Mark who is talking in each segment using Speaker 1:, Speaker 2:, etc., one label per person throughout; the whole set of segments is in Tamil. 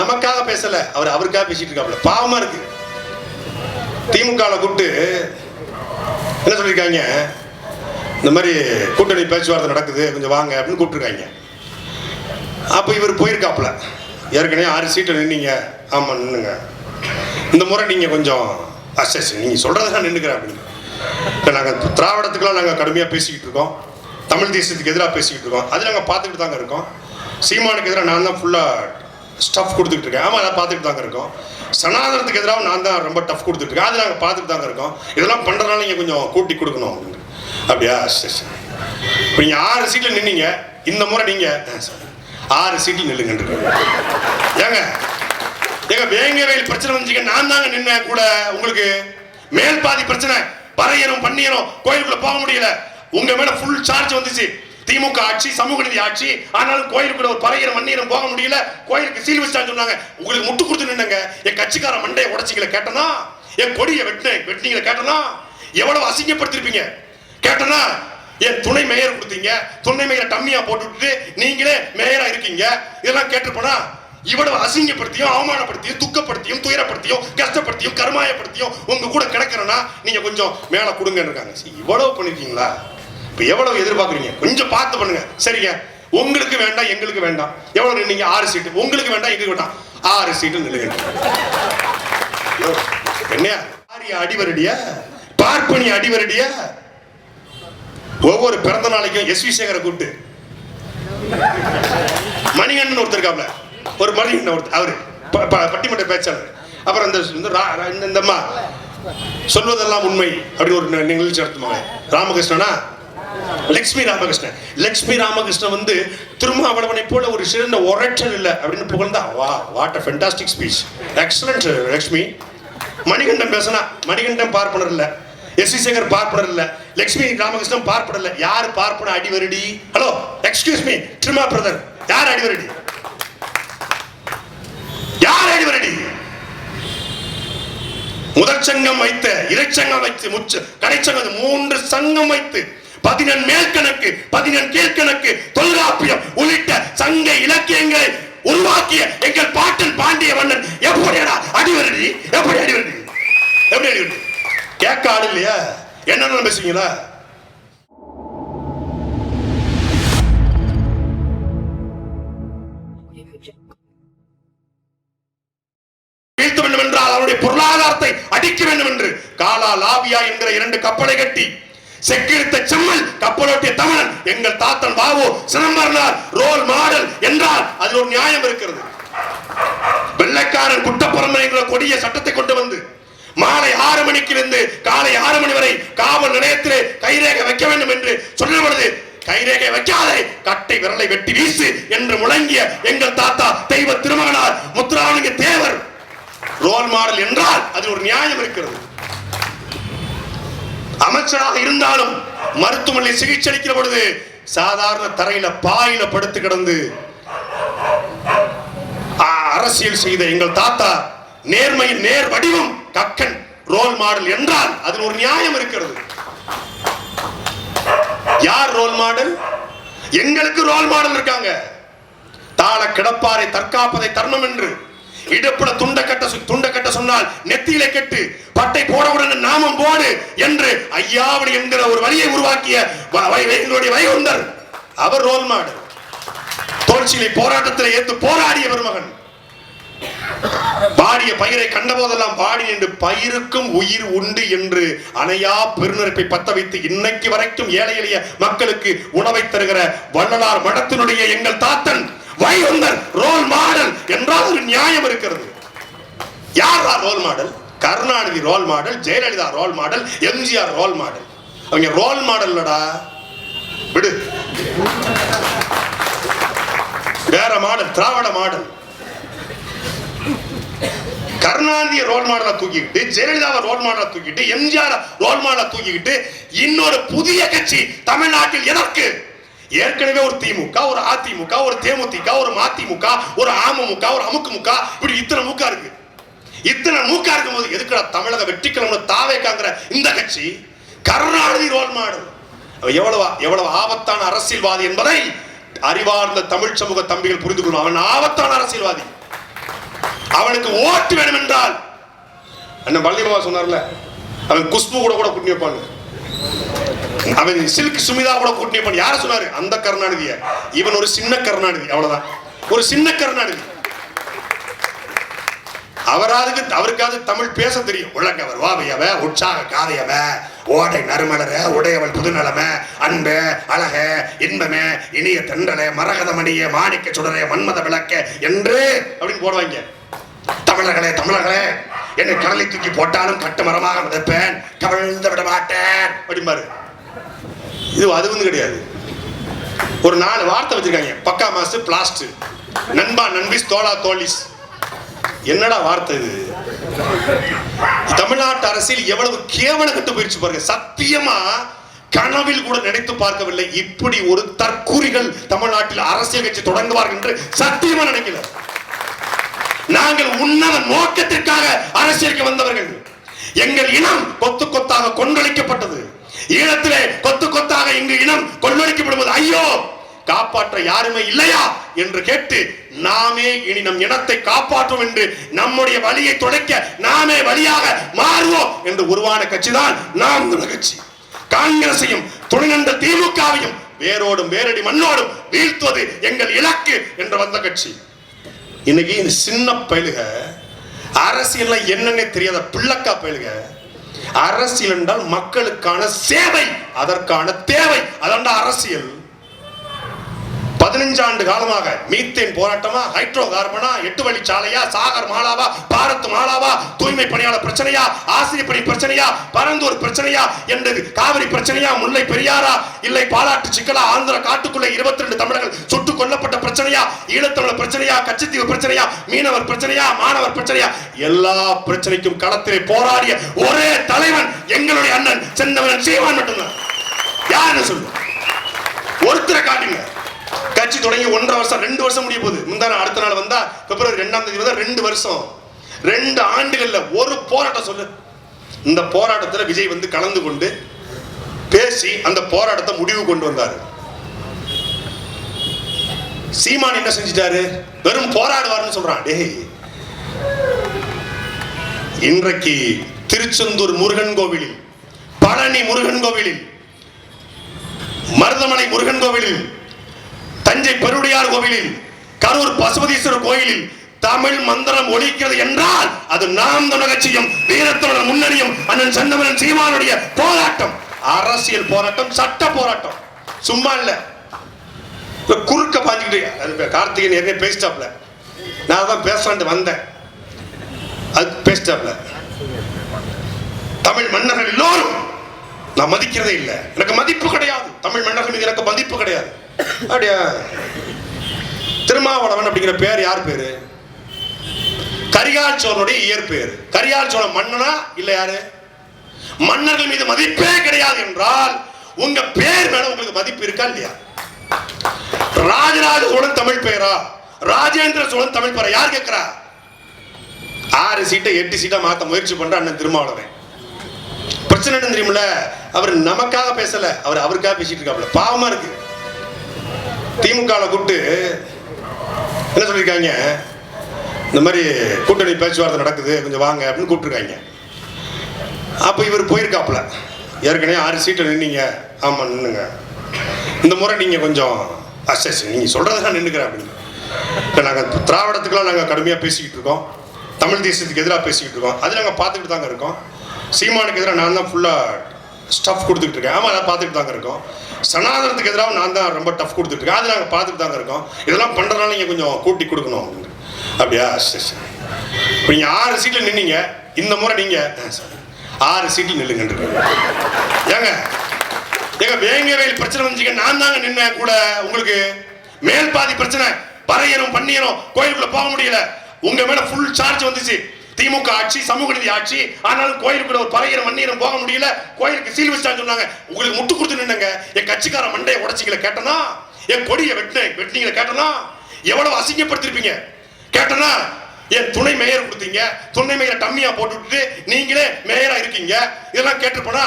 Speaker 1: நமக்காக பேசல. அவர் அவருக்காக பேசிட்டு இருக்காப்ல பாவமா இருக்கு. திமுகவில் கூப்பிட்டு என்ன சொல்லியிருக்காங்க இந்த மாதிரி கூட்டணி பேச்சுவார்த்தை நடக்குது கொஞ்சம் வாங்க அப்படின்னு கூப்பிட்டுருக்காங்க. அப்போ இவர் போயிருக்காப்புல. ஏற்கனவே ஆறு சீட்டை நின்னீங்க. ஆமாம் நின்னுங்க. இந்த முறை நீங்கள் கொஞ்சம் அசஸ் நீங்கள் சொல்கிறத நான் நின்றுக்கிறேன் அப்படின்னு. இப்போ நாங்கள் திராவிடத்துக்குலாம் நாங்கள் கடுமையாக பேசிக்கிட்டு இருக்கோம். தமிழ் தேசத்துக்கு எதிராக பேசிக்கிட்டு இருக்கோம். அது நாங்கள் பார்த்துக்கிட்டு தாங்க இருக்கோம். சீமானுக்கு எதிராக நான் தான் ஃபுல்லாக ஸ்டஃப் கொடுத்துக்கிட்டு இருக்கேன். ஆமாம் அதை பார்த்துட்டு தாங்க இருக்கோம். சனாதனத்துக்கு எதிராக நான் தான் ரொம்ப டஃப் கொடுத்துட்ருக்கேன் அது நாங்கள் பார்த்துட்டு தாங்க இருக்கோம். இதெல்லாம் பண்ணுறதுனால நீங்கள் கொஞ்சம் கூட்டி கொடுக்கணும். அப்படியா? சரி சரி. இப்போ நீங்கள் ஆறு சீட்டில் நின்னீங்க. இந்த முறை நீங்கள் ஆறு சீட்டில் நில்லுங்கன்னு ஏங்க ஏங்க வேங்கவேல் பிரச்சனை வந்துச்சுங்க. நான் தாங்க நின்னேன் கூட. உங்களுக்கு மேல் பாதி பிரச்சனை. பறையணும் பண்ணியணும். கோயிலுக்குள்ள போக முடியல. உங்க மேல ஃபுல் சார்ஜ் வந்துச்சு. திமுக ஆட்சி சமூக நீதி ஆட்சி ஆனாலும் கோயிலுக்குள்ள ஒரு பறையிற மண்ணீரம் போக முடியல. கோயிலுக்கு சீல் வச்சான்னு சொன்னாங்க. உங்களுக்கு முட்டு கொடுத்து நின்னுங்க. என் கட்சிக்கார மண்டையை உடச்சிக்கல கேட்டனா? என் கொடியை வெட்டினேன் வெட்டினீங்கள கேட்டனா? எவ்வளவு அசிங்கப்படுத்திருப்பீங்க? கேட்டனா? என் துணை மேயர் கொடுத்தீங்க. துணை மேயரை டம்மியா போட்டு விட்டுட்டு நீங்களே மேயரா இருக்கீங்க. இதெல்லாம் கேட்டிருப்பனா? இவ்வளவு அசிங்கப்படுத்தியும் அவமானப்படுத்தியும் துக்கப்படுத்தியும் துயரப்படுத்தியும் கஷ்டப்படுத்தியும் கருமாயப்படுத்தியும் உங்க கூட கிடக்கிறனா நீங்க கொஞ்சம் மேல கொடுங்கன்னு இருக்காங்க இவ்வளவு பண்ணிருக்கீங்களா? எவ்வளவு எதிர்பார்க்குறீங்க? கொஞ்சம் பார்த்து பண்ணுங்க. சரிங்க? உங்களுக்கு வேண்டாம் எங்களுக்கு வேண்டாம். எவ்வளவு நின்னீங்க? ஆறு சீட்டு. உங்களுக்கு வேண்டாம் எங்களுக்கு வேண்டாம். ஆறு சீட்டு நில்லுங்க. என்னையா? அடிவரடியா பார்ப்பனி அடிவரடியா ஒவ்வொரு பிறந்த நாளைக்கும் எஸ் வி சேகரை கூப்பிட்டு. மணிகண்டன் ஒருத்தர் இருக்காப்ல. ஒரு மணிகண்டன் ஒருத்தர். அவரு. ப- ப- பட்டிமன்ற பேச்சாளர். அப்புறம் இந்த இந்த ரா- ரா- அம்மா. சொல்வதெல்லாம் உண்மை. அப்படின்னு ஒரு நிகழ்ச்சி நடத்துவாங்க. ராமகிருஷ்ணனா? லட்சுமி ராமகிருஷ்ணன். லக்ஷ்மி ராமகிருஷ்ணன் வந்து திருமாவளவனை போல ஒரு சிறந்த ஒரட்டர் இல்லை அப்படின்னு புகழ்ந்தா. வா what a fantastic speech excellent Lakshmi. Manikandan பேசினா மணிகண்டம் பார்ப்பனர் இல்ல. எஸ் சேகர் பார்ப்பனர் இல்ல. லட்சுமி ராமகிருஷ்ணன் பார்ப்பனர் இல்ல. யார் பார்ப்பன அடிவரடி hello excuse me Thiruma brother யார் அடிவரடி யார் அடிவரடி முதற் சங்கம் வைத்த இறைச்சங்கம் வைத்து முச்ச கடைச்சங்கம் மூன்று சங்கம் வைத்து பதினெண் மேல்கணக்கு பதினெண் கீழ்கணக்கு தொல்காப்பியம் உள்ளிட்ட சங்க இலக்கியங்களை உருவாக்கிய எங்கள் பாட்டன் பாண்டிய மன்னன். எப்படிடா அடிவரடி? எப்படி அடிவரடி? எப்படி அடிவரடி? கேட்க ஆள் இல்லையா? என்னன்னு பேசுவீங்களா வீழ்த்த வேண்டும் என்றால் அவருடைய பொருளாதாரத்தை அடிக்க வேண்டும் என்று காலா லாவியா என்கிற இரண்டு கப்பலை கட்டி செக்கிழுத்த செம்மல் கப்பலோட்டிய தமிழன் எங்கள் தாத்தன் பாபு சிதம்பரனார் ரோல் மாடல் என்றால் அதில் ஒரு நியாயம் இருக்கிறது. வெள்ளைக்காரன் குட்டப்புறமை என்கிற கொடிய சட்டத்தை கொண்டு வந்து மாலை ஆறு மணிக்கு இருந்து காலை ஆறு மணி வரை காவல் நிலையத்திலே கைரேகை வைக்க வேண்டும் என்று சொன்ன பொழுது கைரேகை வைக்காதே கட்டை விரலை வெட்டி வீசு என்று முழங்கிய எங்கள் தாத்தா தெய்வ திருமகனார் முத்துராமலிங்க தேவர். ரோல் மாடல் என்றால் அதில் ஒரு நியாயம் இருக்கிறது. அமைச்சராக இருந்தாலும் மருத்துவமனையில் சிகிச்சை அளிக்கிற பொழுது சாதாரண தரையில பாயில படுத்து கிடந்து அரசியல் செய்த எங்கள் தாத்தா நேர்மையின் நேர் வடிவம் கக்கன் ரோல் மாடல் என்றால் அதில் ஒரு நியாயம் இருக்கிறது. யார் ரோல் மாடல்? எங்களுக்கு ரோல் மாடல் இருக்காங்க. தாள கிடப்பாரை தற்காப்பதை தர்மம் என்று இடுப்புல துண்ட கட்ட சொ- துண்ட கட்ட சொன்னால் நெத்தியில கெட்டு பட்டை போடவுடன் நாமம் போடு என்று ஐயாவடி என்கிற ஒரு வழியை உருவாக்கிய வ- வை- எங்களுடைய வைகுந்தர். அவர் ரோல் மாடல். தோல்சிலை போராட்டத்தில் ஏத்து போராடிய பெருமகன். பாடிய பயிரை கண்டபோதெல்லாம் பாடி என்று பயிருக்கும் உயிர் உண்டு என்று அணையா பெருநெருப்பை பத்த வைத்து இன்னைக்கு வரைக்கும் ஏழை எளிய மக்களுக்கு உணவை தருகிற வள்ளலார் மடத்தினுடைய எங்கள் தாத்தன். வைகுந்தன் ரோல் மாடல் என்றால் ஒரு நியாயம் இருக்கிறது. யார் role model Karunanidhi role model Jayalalithaa role model MGR role model அவங்க ரோல் மாடல்லடா விடு. வேற மாடல் திராவிட மாடல் கருணாநிதியை ரோல் மாடலா தூக்கிக்கிட்டு ஜெயலலிதாவை ரோல் மாடலா தூக்கிட்டு எம்ஜிஆர் ரோல் மாடலா தூக்கிக்கிட்டு இன்னொரு புதிய கட்சி தமிழ்நாட்டில் எதற்கு? ஏற்கனவே ஒரு திமுக ஒரு அதிமுக ஒரு தேமுதிக ஒரு மதிமுக ஒரு அமமுக ஒரு அமுக்குமுக இப்படி இத்தனை மூக்கா இருக்கு. இத்தனை மூக்கா இருக்கும்போது எதுக்குடா தமிழக வெற்றிக்கிழமை தாவேக்காங்கிற இந்த கட்சி? Karunanidhi role model. எவ்வளவு எவ்வளவு ஆபத்தான அரசியல்வாதி என்பதை அறிவார்ந்த தமிழ் சமூக தம்பிகள் புரிந்து கொள்ளும் அவன் ஆபத்தான அரசியல்வாதி. அவனுக்கு ஓட்டு வேணும் என்றால் அண்ணன் வள்ளிமாவா சொன்னார்ல அவன் குஷ்பு கூட கூட கூட்டி அவன் சில்க் சுமிதா கூட கூட்டி பண்ணி யார் சொன்னாரு? அந்த கருணாநிதிய. இவன் ஒரு சின்ன கருணாநிதி அவ்வளவுதான். ஒரு சின்ன கருணாநிதி. அவராதுக்கு அவருக்காவது தமிழ் பேச தெரியும். உலகவர் வாவையவ உற்சாக காதையவ ஓடை நறுமலர உடையவள் புதுநலம அன்பு அழக இன்பமே இனிய தென்றலே மரகதமணிய மாணிக்க சுடரே மன்மத விளக்க என்று அப்படின்னு போடுவாங்க. தமிழர்களே தமிழர்களே என்னை கடலை தூக்கி போட்டாலும் கட்டு மரமாக மிதப்பேன். கவிழ்ந்து விட மாட்டேன் அப்படிம்பாரு. இது அது வந்து கிடையாது. ஒரு நாலு வார்த்தை வச்சிருக்காங்க. பக்கா மாசு பிளாஸ்ட் நண்பா நண்பிஸ் தோலா தோலிஸ். என்னடா வார்த்தை இது? தமிழ்நாட்டு அரசியல் எவ்வளவு கேவல கட்டு போயிடுச்சு பாருங்க. சத்தியமா கனவில் கூட நினைத்து பார்க்கவில்லை. இப்படி ஒரு தற்கூறிகள் தமிழ்நாட்டில் அரசியல் கட்சி தொடங்குவார்கள் என்று சத்தியமா நினைக்கல. நாங்கள் உன்னத நோக்கத்திற்காக அரசியலுக்கு வந்தவர்கள். எங்கள் இனம் கொத்து கொத்தாக கொன்றளிக்கப்பட்டது ஈழத்திலே கொத்து கொத்தாக எங்கள் இனம் கொள்ளடிக்கப்படுவது ஐயோ காப்பாற்ற யாருமே இல்லையா என்று கேட்டு நாமே இனி நம் இனத்தை காப்பாற்றும் என்று நம்முடைய வழியை துடைக்க நாமே வழியாக மாறுவோம் என்று உருவான கட்சிதான் நாம் தமிழர் கட்சி. காங்கிரசையும் துணைநந்த திமுகவையும் வேரோடும் வேரடி மண்ணோடும் வீழ்த்துவது எங்கள் இலக்கு என்று வந்த கட்சி. இன்னைக்கு இந்த சின்ன பயலுக அரசியல்ல என்னன்னே தெரியாத பிள்ளக்கா பயலுக அரசியல் என்றால் மக்களுக்கான சேவை அதற்கான தேவை அதான்டா அரசியல். பதினஞ்சாண்டு காலமாக மீத்தேன் போராட்டமா ஹைட்ரோ கார்பனா எட்டு வழி சாலையா சாகர் மாலாவா பாரத் மாலாவா தூய்மை பணியாளர் பிரச்சனையா ஆசிரியர் பணி பிரச்சனையா பரந்தூர் பிரச்சனையா என்றது காவிரி பிரச்சனையா முல்லை பெரியாரா இல்லை பாலாட்டு சிக்கலா ஆந்திர காட்டுக்குள்ளே இருபத்தி ரெண்டு தமிழர்கள் சுட்டுக் கொல்லப்பட்ட பிரச்சனையா ஈழத்தமிழர் பிரச்சனையா கச்சத்தீவு பிரச்சனையா மீனவர் பிரச்சனையா மாணவர் பிரச்சனையா எல்லா பிரச்சனைக்கும் களத்திலே போராடிய ஒரே தலைவன் எங்களுடைய அண்ணன் செந்தவன் சீமான் மட்டும்தான். யாருன்னு சொல்லு ஒருத்தரை காட்டுங்க. கட்சி தொடங்கி ஒன்றரை வருஷம் ரெண்டு வருஷம் முடிய போகுது. முந்தான அடுத்த நாள் வந்தா பிப்ரவரி ரெண்டாம் தேதி வந்தா ரெண்டு வருஷம். ரெண்டு ஆண்டுகள்ல ஒரு போராட்டம் சொல்லு. இந்த போராட்டத்துல விஜய் வந்து கலந்து கொண்டு பேசி அந்த போராட்டத்தை முடிவு கொண்டு வந்தாரு. சீமான் என்ன செஞ்சிட்டாரு? வெறும் போராடுவார்னு சொல்றான். டேய். இன்றைக்கு திருச்செந்தூர் முருகன் கோவிலில் பழனி முருகன் கோவிலில் மருதமலை முருகன் கோவிலில் தஞ்சை பெருடையார் கோவிலில் கரூர் பசுபதீஸ்வரர் கோயிலில் தமிழ் மந்திரம் ஒழிக்கிறது என்றால் அது நாம் தமிழ் கட்சியும் வீரத்தோழர் முன்னணியும் அண்ணன் சந்தமனன் சீமானுடைய போராட்டம். அரசியல் போராட்டம் சட்ட போராட்டம். சும்மா இல்ல. குறுக்க பாஞ்சுக்கிட்டு அது கார்த்திகேயன் ஏற்கனவே பேசிட்டாப்ல. நான் தான் பேசலான்ட்டு வந்தேன். அது பேசிட்டாப்ல. தமிழ் மன்னர்கள் எல்லோரும் நான் மதிக்கிறதே இல்லை. எனக்கு மதிப்பு கிடையாது. தமிழ் மன்னர்கள் மீது எனக்கு மதிப்பு கிடையாது. அப்படியா? திருமாவளவன் அப்படிங்கிற பேர் யார் பேரு? கரிகால் சோழனுடைய இயற்பெயர் கரிகால் சோழன் மன்னனா இல்ல யாரு? மன்னர்கள் மீது மதிப்பே கிடையாது என்றால் உங்க பேர் மேல உங்களுக்கு மதிப்பு இருக்கா இல்லையா? ராஜராஜ சோழன் தமிழ் பெயரா? ராஜேந்திர சோழன் தமிழ் பெயரா? யார் கேட்கிறா? ஆறு சீட்டை எட்டு சீட்டா மாத்த முயற்சி பண்ற அண்ணன் திருமாவளவன். பிரச்சனை என்ன தெரியுமில்ல? அவர் நமக்காக பேசல. அவர் அவருக்காக பேசிட்டு இருக்காப்ல பாவமா இருக்கு. திமுக கூப்பிட்டு என்ன சொல்லியிருக்காங்க இந்த மாதிரி கூட்டணி பேச்சுவார்த்தை நடக்குது கொஞ்சம் வாங்க அப்படின்னு கூப்பிட்டுருக்காங்க. அப்போ இவர் போயிருக்காப்புல. ஏற்கனவே ஆறு சீட்டை நின்னீங்க. ஆமாம் நின்னுங்க. இந்த முறை நீங்கள் கொஞ்சம் அசஸ் நீங்கள் சொல்கிறத நான் நின்றுக்கிறேன் அப்படின்னு. இப்போ நாங்கள் திராவிடத்துக்குலாம் நாங்கள் கடுமையாக பேசிக்கிட்டு இருக்கோம். தமிழ் தேசத்துக்கு எதிராக பேசிக்கிட்டு இருக்கோம். அது நாங்கள் பார்த்துக்கிட்டு தாங்க இருக்கோம். சீமானுக்கு எதிராக நான் தான் ஃபுல்லாக ஸ்டஃப் கொடுத்துக்கிட்டு இருக்கேன். ஆமாம் அதை பார்த்துட்டு தாங்க இருக்கோம். சனாதனத்துக்கு எதிராக நான் தான் ரொம்ப டஃப் கொடுத்துட்டு இருக்கேன். அது நாங்கள் பார்த்துட்டு தாங்க இருக்கோம். இதெல்லாம் பண்ணுறதுனால நீங்கள் கொஞ்சம் கூட்டி கொடுக்கணும். அப்படியா? சரி சரி. இப்போ நீங்கள் ஆறு சீட்டில் நின்னீங்க. இந்த முறை நீங்கள் ஆறு சீட்டில் நில்லுங்கன்னு ஏங்க ஏங்க வேங்கவேல் பிரச்சனை வந்துச்சுங்க. நான் தாங்க நின்னேன் கூட. உங்களுக்கு மேல் பாதி பிரச்சனை. பறையணும் பண்ணியணும் கோயிலுக்குள்ளே போக முடியல. உங்கள் மேலே ஃபுல் சார்ஜ் வந்துச்சு. திமுக ஆட்சி சமூக நீதி ஆட்சி ஆனாலும் கோயிலுக்குள்ள ஒரு பறையரும் மண்ணீரம் போக முடியல. கோயிலுக்கு சீல் வச்சான்னு சொன்னாங்க. உங்களுக்கு முட்டு கொடுத்து நின்னுங்க. என் கட்சிக்கார மண்டையை உடச்சிக்கல கேட்டனா? என் கொடியை வெட்டின வெட்டினீங்கள கேட்டனா? எவ்வளவு அசிங்கப்படுத்திருப்பீங்க? கேட்டனா? என் துணை மேயர் கொடுத்தீங்க. துணை மேயரை டம்மியா போட்டு விட்டுட்டு நீங்களே மேயரா இருக்கீங்க. இதெல்லாம் கேட்டிருப்பனா?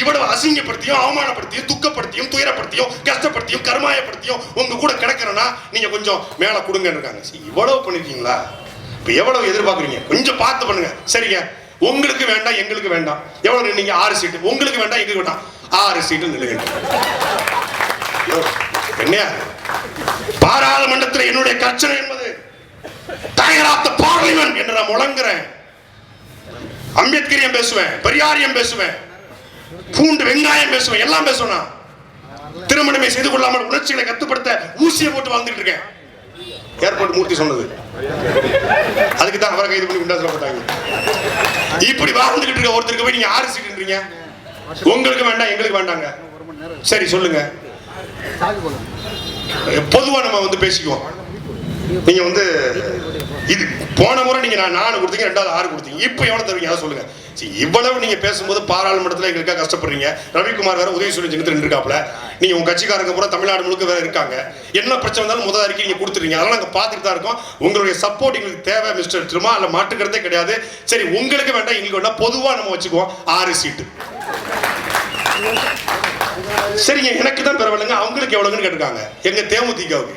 Speaker 1: இவ்வளவு அசிங்கப்படுத்தியும் அவமானப்படுத்தியும் துக்கப்படுத்தியும் துயரப்படுத்தியும் கஷ்டப்படுத்தியும் கருமாயப்படுத்தியும் உங்க கூட கிடக்கிறனா நீங்க கொஞ்சம் மேல கொடுங்கன்னு இருக்காங்க இவ்வளவு பண்ணிருக்கீங்களா? இப்போ எவ்வளவு எதிர்பார்க்குறீங்க? கொஞ்சம் பார்த்து பண்ணுங்க. சரிங்க? உங்களுக்கு வேண்டாம் எங்களுக்கு வேண்டாம். எவ்வளவு நீங்க ஆறு சீட்டு. உங்களுக்கு வேண்டாம் எங்களுக்கு வேண்டாம். ஆறு சீட்டு நில்லுங்க. என்னையா? பாராளுமன்றத்தில் என்னுடைய கர்ச்சனை என்பது டயர் ஆஃப் த பார்லிமெண்ட் என்று நான் முழங்குறேன். அம்பேத்கரியம் பேசுவேன் பெரியாரியம் பேசுவேன் பூண்டு வெங்காயம் பேசுவேன் எல்லாம் பேசுவேன் திருமணமே செய்து கொள்ளாமல் உணர்ச்சிகளை கட்டுப்படுத்த ஊசியை போட்டு வாழ்ந்துட்டு இருக்கேன். ஏர்போர்ட் மூர்த்தி சொன்னது. அதுக்கு தான் அவரை கைது பண்ணி குண்டாசில் போட்டாங்க. இப்படி வாழ்ந்துகிட்டு இருக்க ஒருத்தருக்கு போய் நீங்க ஆறு உங்களுக்கு வேண்டாம் எங்களுக்கு வேண்டாங்க. சரி சொல்லுங்க. பொதுவா நம்ம வந்து பேசிக்குவோம். நீங்க வந்து இது போன முறை நீங்க நான் நாலு கொடுத்தீங்க ரெண்டாவது ஆறு கொடுத்தீங்க. இப்போ எவ்வளவு தருவீங்க? அதை சொல்லுங்க. இவ்வளவு நீங்க பேசும்போது பாராளுமன்றத்தில் எங்களுக்காக கஷ்டப்படுறீங்க. ரவிக்குமார் வேற உதவி சொல்லி சின்னத்தில் இருக்காப்ல நீங்க உங்க கட்சிக்காரங்க பூரா தமிழ்நாடு முழுக்க வேற இருக்காங்க. என்ன பிரச்சனை இருந்தாலும் முதல் அறிக்கை நீங்க கொடுத்துருங்க அதெல்லாம் நாங்கள் பார்த்துட்டு தான் இருக்கோம். உங்களுடைய சப்போர்ட் எங்களுக்கு தேவை மிஸ்டர் திருமா. அல்ல மாட்டுக்கிறதே கிடையாது. சரி உங்களுக்கு வேண்டாம் எங்களுக்கு வேண்டாம். பொதுவாக நம்ம வச்சுக்குவோம். ஆறு சீட்டு. சரிங்க எனக்கு தான் பரவாயில்லைங்க அவங்களுக்கு எவ்வளவுன்னு கேட்டிருக்காங்க. எங்க தேமுதிகவுக்கு.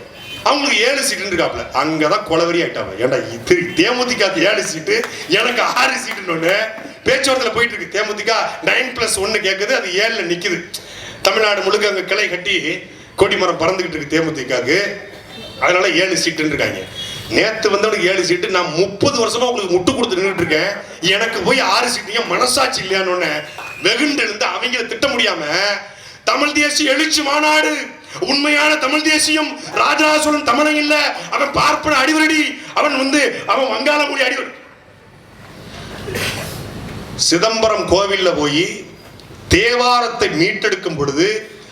Speaker 1: அவங்களுக்கு ஏழு சீட்டு இருக்காப்ல அங்கதான் குளவரி ஆயிட்டாங்க ஏன்டா இது? தேமுதிகாக்கு ஏழு சீட்டு எனக்கு ஆறு சீட்டுன்னு ஒன்று பேச்சுவார்த்தையில் போயிட்டு இருக்கு தேமுதிக நைன் பிளஸ் ஒன்று கேட்குது அது ஏழில் நிற்குது தமிழ்நாடு முழுக்க அங்கே கிளை கட்டி கொடிமரம் பறந்துகிட்டு இருக்கு தேமுதிகக்கு அதனால ஏழு சீட்டுன்னு இருக்காங்க. நேத்து வந்தவனுக்கு ஏழு சீட்டு நான் முப்பது வருஷமா உங்களுக்கு முட்டு கொடுத்து நின்றுட்டு இருக்கேன். எனக்கு போய் ஆறு சீட்டு மனசாட்சி இல்லையான்னு வெகுண்டு இருந்து அவங்கள திட்ட முடியாம தமிழ் தேசிய எழுச்சி மாநாடு. உண்மையான தமிழ் தேசியம். ராஜராஜோழன் தமிழன் இல்ல. அவன் பார்ப்பன அடிவரடி. அவன் வந்து அவன் வங்காள மொழி அடிவரடி சிதம்பரம் கோவில்ல போய் தேவாரத்தை மீட்டெடுக்கும் பொழுது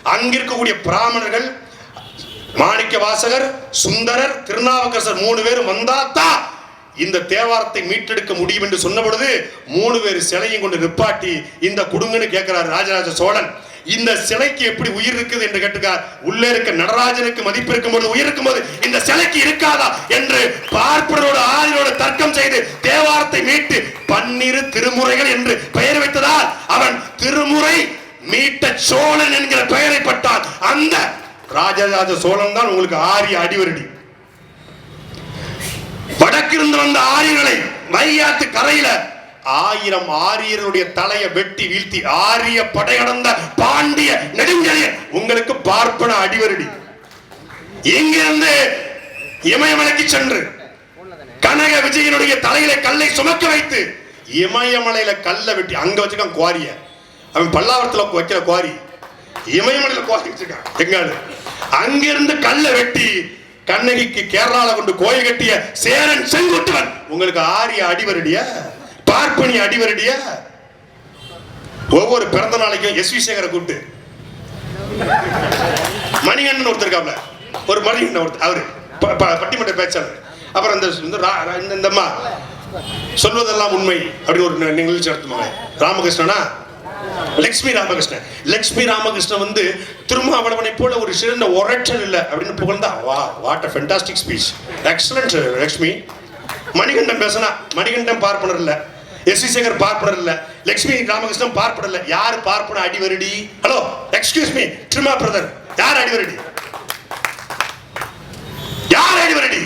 Speaker 1: அங்கிருக்கக்கூடிய பிராமணர்கள் மாணிக்க வாசகர் சுந்தரர் திருநாவுக்கரசர் மூணு பேரும் வந்தாத்தான் இந்த தேவாரத்தை மீட்டெடுக்க முடியும் என்று சொன்ன பொழுது மூணு பேர் சிலையும் கொண்டு நிப்பாட்டி இந்த குடுங்கன்னு கேட்கிறார் ராஜராஜ சோழன். இந்த சிலைக்கு எப்படி உயிர் இருக்குது என்று கேட்டுக்கார் உள்ளே இருக்க நடராஜனுக்கு மதிப்பு இருக்கும்போது உயிர் இருக்கும்போது இந்த சிலைக்கு இருக்காதா என்று பார்ப்பனரோட ஆதிரோட தர்க்கம் செய்து தேவாரத்தை மீட்டு பன்னிரு திருமுறைகள் என்று பெயர் வைத்ததால் அவன் திருமுறை மீட்ட சோழன் என்கிற பெயரை பட்டான் அந்த ராஜராஜ சோழன் தான் உங்களுக்கு ஆரிய அடிவரடி. வடக்கிருந்து வந்த ஆரியர்களை வையாத்து கரையில ஆயிரம் ஆரியருடைய தலையை வெட்டி வீழ்த்தி ஆரிய படையடந்த பாண்டிய நெடுஞ்செழியன் உங்களுக்கு பார்ப்பன அடிவரடி. இங்கிருந்து இமயமலைக்கு சென்று கனக விஜயனுடைய தலையில கல்லை சுமக்க வைத்து இமயமலையில கல்லை வெட்டி அங்க வச்சிருக்கான் குவாரிய. அவன் பல்லாவரத்துல வைக்கிற குவாரி. இமயமலையில குவாரி வச்சிருக்கான். எங்காடு அங்கிருந்து கல்லை வெட்டி கண்ணகிக்கு கேரளால கொண்டு கோயில் கட்டிய சேரன் செங்குட்டுவன். உங்களுக்கு ஆரிய அடிவரடியா? பார்ப்பனி அடிவரடியா? ஒவ்வொரு பிறந்த நாளைக்கும் எஸ் வி சேகரை கூப்பிட்டு. மணிகண்டன் ஒருத்தர் இருக்காப்ல. ஒரு மணிகண்டன் ஒருத்தர் அவரு. ப- ப- பட்டிமன்ற பேச்சாளர். அப்புறம் இந்த இந்த ரா- ரா- இந்த- அம்மா. சொல்வதெல்லாம் உண்மை அப்படின்னு ஒரு நிகழ்ச்சி நடத்துவாங்க. ராமகிருஷ்ணனா? லக்ஷ்மி ராமகிருஷ்ணன். லக்ஷ்மி ராமகிருஷ்ணன் வந்து திருமாவளவனை போல ஒரு சிறந்த ஒரட்டர் இல்லை அப்படின்னு புகழ்ந்தா வா what a fantastic speech excellent Lakshmi. Manikandan பேசினா மணிகண்டன் பார்ப்பனர் இல்லை. எஸ் சேகர் பார்ப்பனர் இல்ல லக்ஷ்மி ராமகிருஷ்ணன் பார்ப்பனர் இல்ல யார் பார்ப்பன அடிவரடி hello excuse me Thiruma brother யார் அடிவரடி யார் அடிவரடி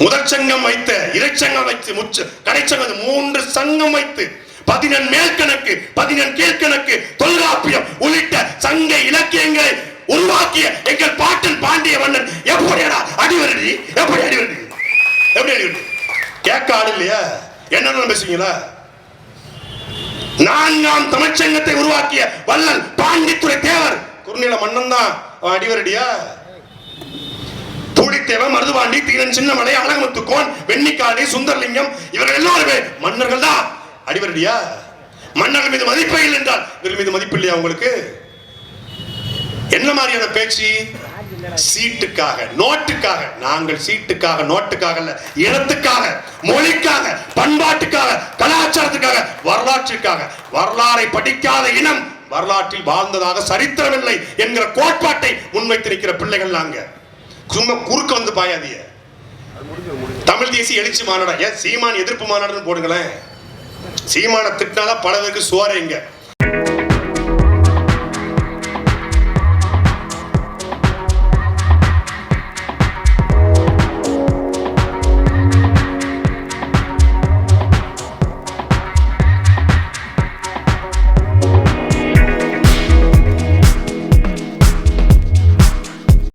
Speaker 1: முதற் சங்கம் வைத்த இறைச்சங்கம் வைத்து முச்ச கடைச்சங்கம் மூன்று சங்கம் வைத்து பதினெண் மேற்கணக்கு பதினெண் கீழ்கணக்கு தொல்காப்பியம் உள்ளிட்ட சங்க இலக்கியங்களை உருவாக்கிய எங்கள் பாட்டன் பாண்டிய மன்னன். எப்படிடா அடிவரடி எப்படி அடிவரடி எப்படி அடிவரடி கேட்க ஆள் இல்லையா? என்ன பேசுவீங்களா? நான்காம் தமிழ்ச்சங்கத்தை உருவாக்கிய வல்லன் பாண்டித்துறை தேவர். குறுநில மன்னன் தான் அடிவரடியா? பூலித்தேவன் மருதுபாண்டி தீரன் சின்னமலை அழகமுத்துக்கோன் வெண்ணிக்காளி சுந்தரலிங்கம் இவர்கள் எல்லோருமே மன்னர்கள் தான். அடிவரடியா? மன்னர்கள் மீது மதிப்பே இல்லை என்றால் இவர்கள் மீது மதிப்பு இல்லையா உங்களுக்கு? என்ன மாதிரியான பேச்சு? சீட்டுக்காக நோட்டுக்காக நாங்கள் சீட்டுக்காக நோட்டுக்காக அல்ல இனத்துக்காக மொழிக்காக பண்பாட்டுக்காக கலாச்சாரத்துக்காக வரலாற்றுக்காக வரலாறை படிக்காத இனம் வரலாற்றில் வாழ்ந்ததாக சரித்திரமில்லை என்கிற கோட்பாட்டை முன்வைத்திருக்கிற பிள்ளைகள் நாங்க. சும்மா குறுக்க வந்து பாயாதீங்க. தமிழ் தேசிய எழுச்சி மாநாடா? ஏன் சீமான் எதிர்ப்பு மாநாடுன்னு போடுங்களேன். சீமான திட்டினாதான் பல பேருக்கு சோறை இங்க.